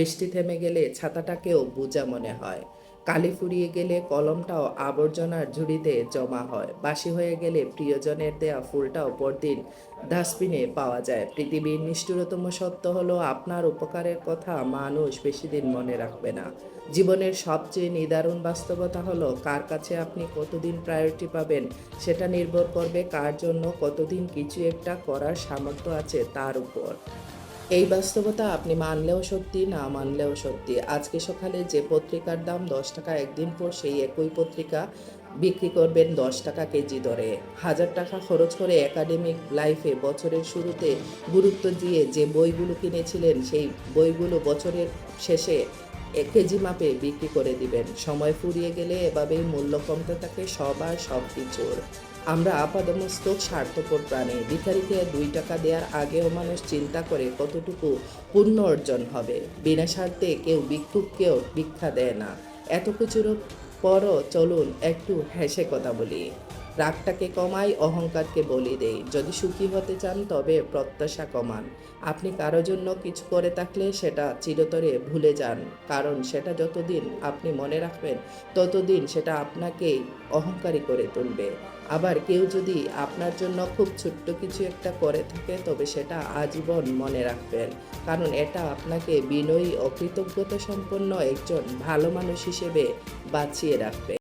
বৃষ্টি থেমে গেলে ছাতাটাকেও বোঝা মনে হয়। কালি ফুরিয়ে গেলে কলমটাও আবর্জনার ঝুড়িতে জমা হয়। বাসি হয়ে গেলে প্রিয়জনের দেয়া ফুলটাও পরদিন ডাস্টবিনে পাওয়া যায়। পৃথিবীর নিষ্ঠুরতম সত্য হলো, আপনার উপকারের কথা মানুষ বেশি দিন মনে রাখবে না। জীবনের সবচেয়ে নিদারুণ বাস্তবতা হলো, কার কাছে আপনি কতদিন প্রায়োরিটি পাবেন সেটা নির্ভর করবে কার জন্য কতদিন কিছু একটা করার সামর্থ্য আছে তার উপর। এই বাস্তবতা আপনি মানলেও সত্যি, না মানলেও সত্যি। আজকে সকালে যে পত্রিকার দাম দশ টাকা একদিন পর সেই একই পত্রিকা বিক্রি করবেন দশ টাকা কেজি দরে। হাজার টাকা খরচ করে একাডেমিক লাইফে বছরের শুরুতে গুরুত্ব দিয়ে যে বইগুলো কিনেছিলেন, সেই বইগুলো বছরের শেষে এক কেজি মাপে বিক্রি করে দিবেন। সময় ফুরিয়ে গেলে এভাবেই মূল্য কমতে থাকে সবার সব কিছুর। আমরা আপাদমস্তক স্বার্থপর প্রাণী। ভিখারিকে দুই টাকা দেওয়ার আগেও মানুষ চিন্তা করে কতটুকু পুণ্য অর্জন হবে। বিনা স্বার্থে কেউ ভিক্ষুককেও ভিক্ষা দেয় না। এত কিছুর পরও চলুন একটু হেসে কথা বলি। রাগটাকে কমাই, অহংকারকে বলি দেই। যদি সুখী হতে চান, তবে প্রত্যাশা কমান। আপনি কারও জন্য কিছু করে থাকলে সেটা চিরতরে ভুলে যান, কারণ সেটা যতদিন আপনি মনে রাখবেন, ততদিন সেটা আপনাকেই অহংকারী করে তুলবে। আবার কেউ যদি আপনার জন্য খুব ছোট্ট কিছু একটা করে থাকে, তবে সেটা আজীবন মনে রাখবেন, কারণ এটা আপনাকে বিনয়ী ও কৃতজ্ঞতা সম্পন্ন একজন ভালো মানুষ হিসেবে বাঁচিয়ে রাখবে।